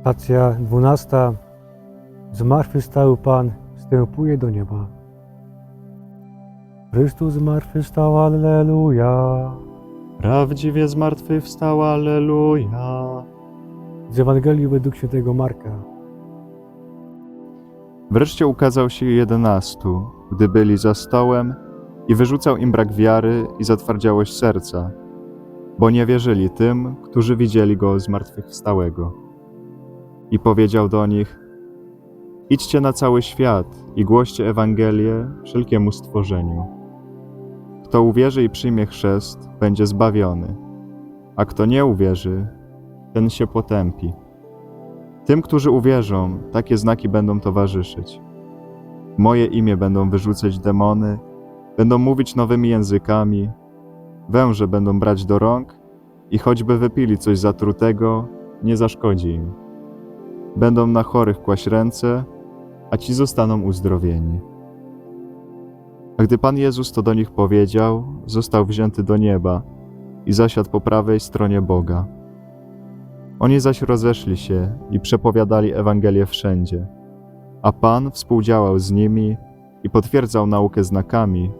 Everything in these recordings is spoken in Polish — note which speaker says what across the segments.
Speaker 1: Stacja dwunasta. Zmartwychwstały Pan wstępuje do nieba. Chrystus zmartwychwstał, Alleluja.
Speaker 2: Prawdziwie zmartwychwstał, Alleluja.
Speaker 1: Z Ewangelii według świętego Marka.
Speaker 2: Wreszcie ukazał się jedenastu, gdy byli za stołem i wyrzucał im brak wiary i zatwardziałość serca, bo nie wierzyli tym, którzy widzieli go zmartwychwstałego. I powiedział do nich, idźcie na cały świat i głoście Ewangelię wszelkiemu stworzeniu. Kto uwierzy i przyjmie chrzest, będzie zbawiony, a kto nie uwierzy, ten się potępi. Tym, którzy uwierzą, takie znaki będą towarzyszyć. Moje imię będą wyrzucać demony, będą mówić nowymi językami, węże będą brać do rąk i choćby wypili coś zatrutego, nie zaszkodzi im. Będą na chorych kłaść ręce, a ci zostaną uzdrowieni. A gdy Pan Jezus to do nich powiedział, został wzięty do nieba i zasiadł po prawej stronie Boga. Oni zaś rozeszli się i przepowiadali Ewangelię wszędzie, a Pan współdziałał z nimi i potwierdzał naukę znakami,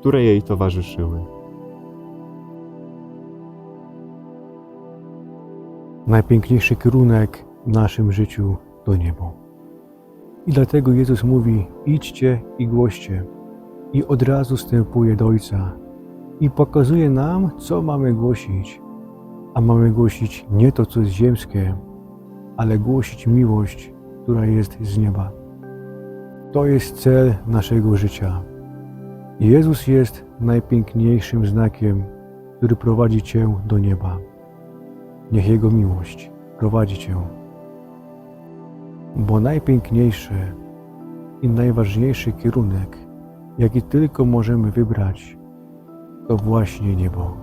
Speaker 2: które jej towarzyszyły.
Speaker 1: Najpiękniejszy kierunek w naszym życiu to niebo. I dlatego Jezus mówi: idźcie i głoście. I od razu wstępuje do Ojca i pokazuje nam, co mamy głosić. A mamy głosić nie to, co jest ziemskie, ale głosić miłość, która jest z nieba. To jest cel naszego życia. Jezus jest najpiękniejszym znakiem, który prowadzi Cię do nieba. Niech Jego miłość prowadzi Cię. Bo najpiękniejszy i najważniejszy kierunek, jaki tylko możemy wybrać, to właśnie niebo.